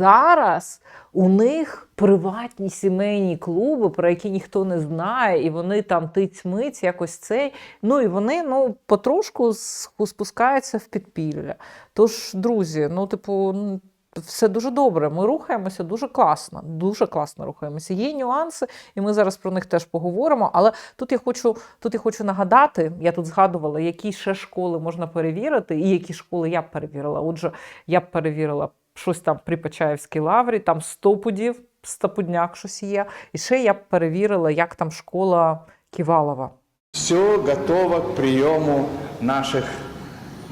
зараз у них приватні сімейні клуби, про які ніхто не знає, і вони там тиць-миць, якось цей. Ну і вони ну, потрошку спускаються в підпілля. Тож, друзі, ну, типу, все дуже добре. Ми рухаємося дуже класно, дуже класно рухаємося. Є нюанси, і ми зараз про них теж поговоримо. Але тут я хочу, тут я хочу нагадати: я тут згадувала, які ще школи можна перевірити, і які школи я б перевірила. Отже, я б перевірила щось там при Почаївській лаврі, там стопудів, стопудняк щось є. І ще я б перевірила, як там школа Ківалова. Все готово к приему наших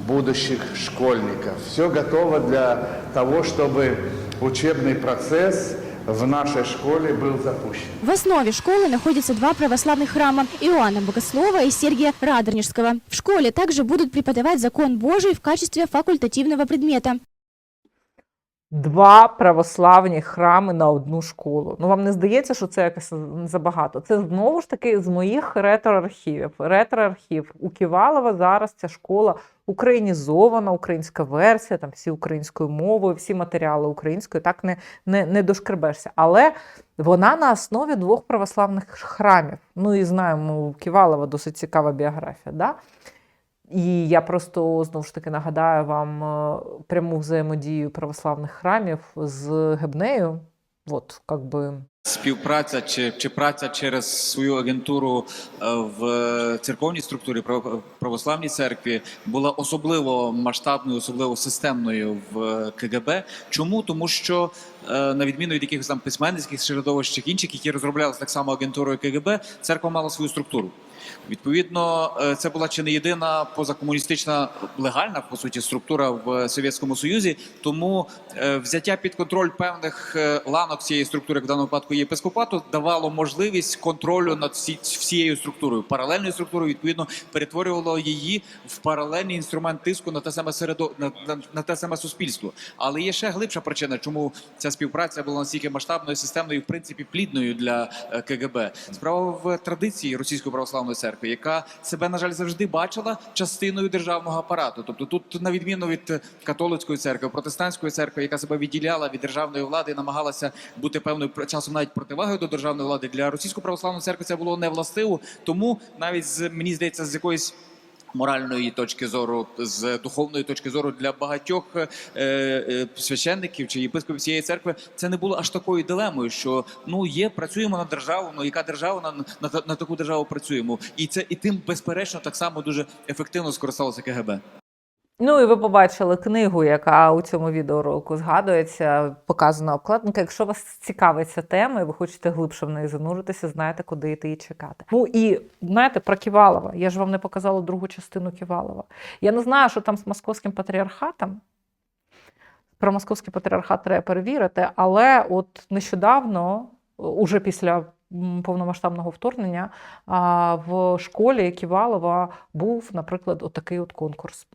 будущих школьников. Все готово для того, чтобы учебный процесс в нашей школе был запущен. В основе школы находятся два православных храма – Иоанна Богослова и Сергия Радонежского. В школе также будут преподавать закон Божий в качестве факультативного предмета. Два православні храми на одну школу. Ну вам не здається, що це якось забагато? Це знову ж таки з моїх ретроархівів. Ретроархів у Ківалова зараз ця школа українізована, українська версія, там всі українською мовою, всі матеріали українською, так не, не, не дошкребешся. Але вона на основі двох православних храмів. Ну і знаємо, у Ківалова досить цікава біографія. Да? І я просто знову ж таки нагадаю вам е, пряму взаємодію православних храмів з Гебнею. От, как би, Співпраця чи, чи праця через свою агентуру е, в церковній структурі право- православній церкві була особливо масштабною, особливо системною в КГБ. Чому? Тому що е, на відміну від якихось там письменницьких середовищ чи інших, які розроблялися так само агентурою КГБ, церква мала свою структуру. Відповідно, е, це була чи не єдина позакомуністична легальна по суті структура в Совєтському Союзі. Тому е, взяття під контроль певних е, ланок цієї структури, як в даному випадку єпископату, давало можливість контролю над всі- всією структурою. Паралельною структурою відповідно перетворювало її в паралельний інструмент тиску на те саме середо на, на, на те саме суспільство. Але є ще глибша причина, чому ця співпраця була настільки масштабною, системною, в принципі, плідною для КГБ. Справа в традиції Російської православної церкви, яка себе на жаль завжди бачила частиною державного апарату. Тобто, тут на відміну від католицької церкви, протестантської церкви, яка себе відділяла від державної влади, і намагалася бути певною часом навіть противагою до державної влади для російської православної церкви. Це було не властиво. Тому навіть з мені здається, з якоїсь моральної точки зору, з духовної точки зору для багатьох е, е, священників чи єпископів цієї церкви це не було аж такою дилемою, що ну є, працюємо на державу. Ну яка держава на, на, на таку державу працюємо, і це і тим безперечно так само дуже ефективно скористалося КГБ. Ну і ви побачили книгу, яка у цьому відеоролику згадується, показана обкладинка. Якщо вас цікавить ця тема і ви хочете глибше в неї зануритися, знаєте, куди йти і чекати. Ну і знаєте про Ківалова. Я ж вам не показала другу частину Ківалова. Я не знаю, що там з московським патріархатом. Про московський патріархат треба перевірити, але от нещодавно, уже після повномасштабного вторгнення, в школі Ківалова був, наприклад, отакий от конкурс.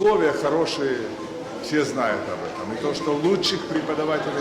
Условия хорошие, все знают об этом. И то, что лучших преподавателей